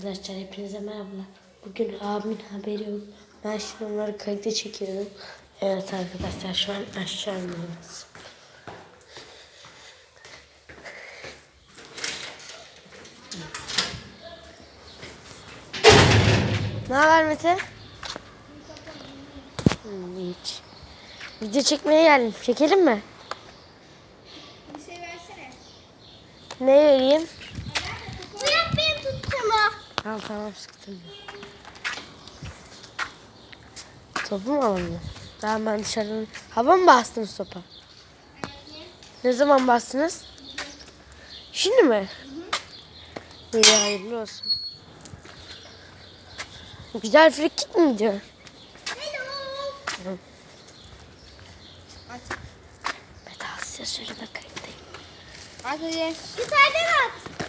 Arkadaşlar hepinize merhabalar. Bugün abimin haberi yok. Ben şimdi onları kayıta çekiyorum. Evet arkadaşlar şu an aşağı iniyoruz. Ne haber Mete? Hmm, hiç. Video çekmeye geldim. Çekelim mi? Bir şey versene. Ne vereyim? Bırak benim tuttuğumu. Al tamam sıktım. Topu mu alalım? Tamam ben dışarıdan... Hava mı bastınız topa? Ne zaman bastınız? Şimdi mi? İyi hayırlı olsun. Güzel frikik mi gidiyor? Hello. Mete al size söyle bakayım. At hadi. Yukarıdan at.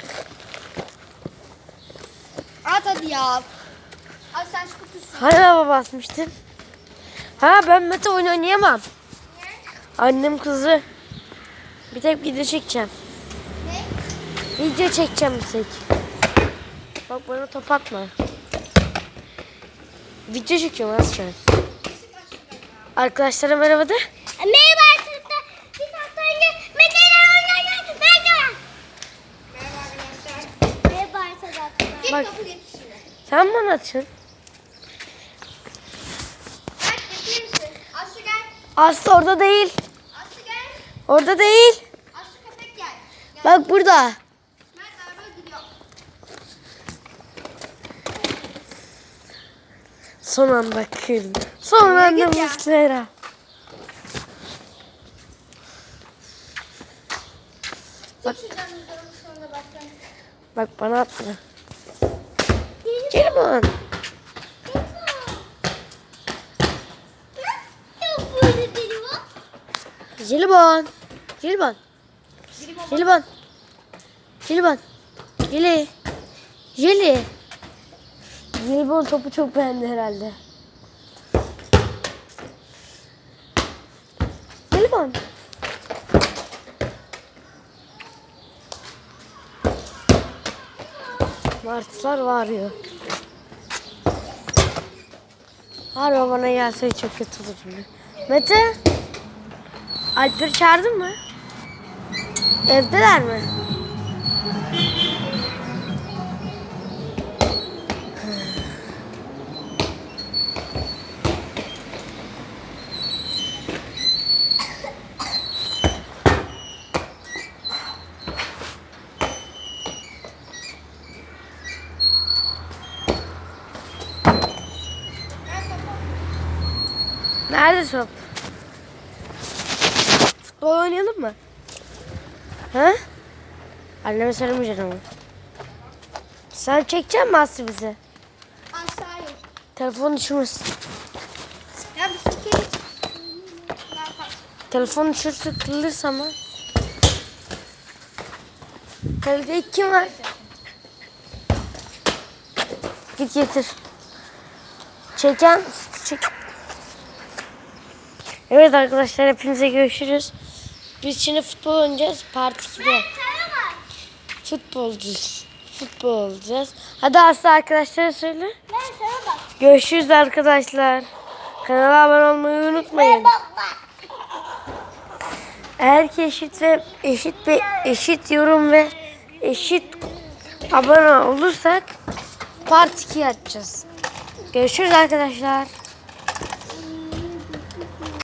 Hadi ya. At sen şu kutusu. Hani hava basmıştın? Ha ben Mete oyun oynayamam. Annem kızı. Bir tek video çekeceğim. Ne? Video çekeceğim bir tek. Bak bana top atma. Video çekiyorum az şu an. Arkadaşlara merhaba de. Merhaba arkadaşlar. Bir hafta önce Mete'yle ben de Merhaba arkadaşlar. Merhaba arkadaşlar. Bak. Sen bana. Bak misin? Aslı orada değil. Aslı gel. Orada değil. Aslı köpek gel. Gel. Bak burada. Son anda kırdı. Son Nereye anda? Muslera. Başlayalım. Bak bana atma. Var. Jelibon. Jelibon. Jelibon. Jelibon. Jeli. Jeli. Jelibon topu çok beğendi herhalde. Jelibon. Martılar varıyor. Harbi bana gelse çok kötü olur şimdi. Mete. Alper'i çağırdın mı? Evdeler mi? Nerede top? Futbol oynayalım mı? Ha? Anneme söylemeyeceksin ama. Sen çekecek misin Aslı bizi? Aşağıya. Telefon düşürmesin. Ya bir şey? Telefon düşürse kırılırsa ama. Kalede kim var? Git getir. Çeken çek. Evet arkadaşlar hepinize görüşürüz. Biz şimdi futbol oynayacağız. Part 2'de. Sana bak. Futbolcuyuz. Futbol olacağız. Hadi Aslı arkadaşlara söyle. Ben sana bak. Görüşürüz arkadaşlar. Kanala abone olmayı unutmayın. Ki eşit ve eşit ve eşit yorum ve eşit abone olursak part 2 yapacağız. Görüşürüz arkadaşlar.